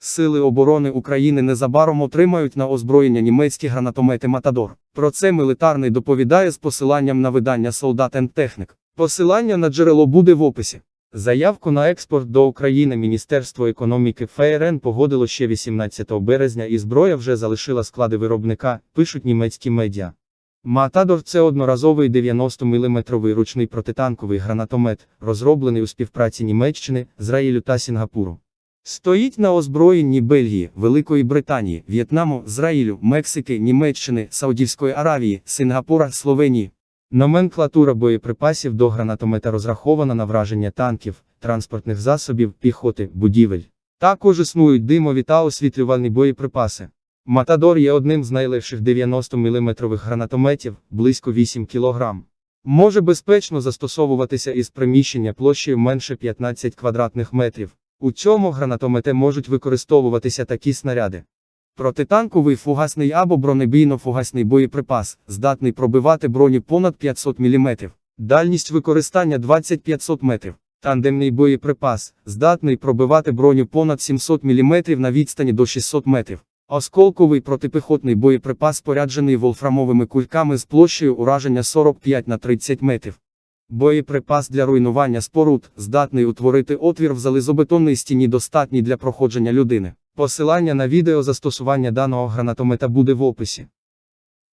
Сили оборони України незабаром отримають на озброєння німецькі гранатомети Матадор. Про це мілітарний доповідає з посиланням на видання Солдат Технік. Посилання на джерело буде в описі. Заявку на експорт до України Міністерство економіки ФРН погодило ще 18 березня і зброя вже залишила склади виробника, пишуть німецькі медіа. Матадор це одноразовий 90-мм ручний протитанковий гранатомет, розроблений у співпраці Німеччини, Ізраїлю та Сінгапуру. Стоїть на озброєнні Бельгії, Великої Британії, В'єтнаму, Ізраїлю, Мексики, Німеччини, Саудівської Аравії, Сингапура, Словенії. Номенклатура боєприпасів до гранатомета розрахована на враження танків, транспортних засобів, піхоти, будівель. Також існують димові та освітлювальні боєприпаси. Матадор є одним з найлегших 90-мм гранатометів, близько 8 кг. Може безпечно застосовуватися із приміщення площею менше 15 квадратних метрів. У цьому гранатомете можуть використовуватися такі снаряди. Протитанковий фугасний або бронебійно-фугасний боєприпас, здатний пробивати броні понад 500 мм. Дальність використання 2500 метрів. Тандемний боєприпас, здатний пробивати броню понад 700 мм на відстані до 600 метрів. Осколковий протипіхотний боєприпас споряджений волфрамовими кульками з площею ураження 45 на 30 метрів. Боєприпас для руйнування споруд, здатний утворити отвір в залізобетонній стіні достатній для проходження людини. Посилання на відео застосування даного гранатомета буде в описі.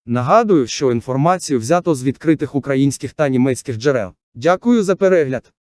Нагадую, що інформацію взято з відкритих українських та німецьких джерел. Дякую за перегляд.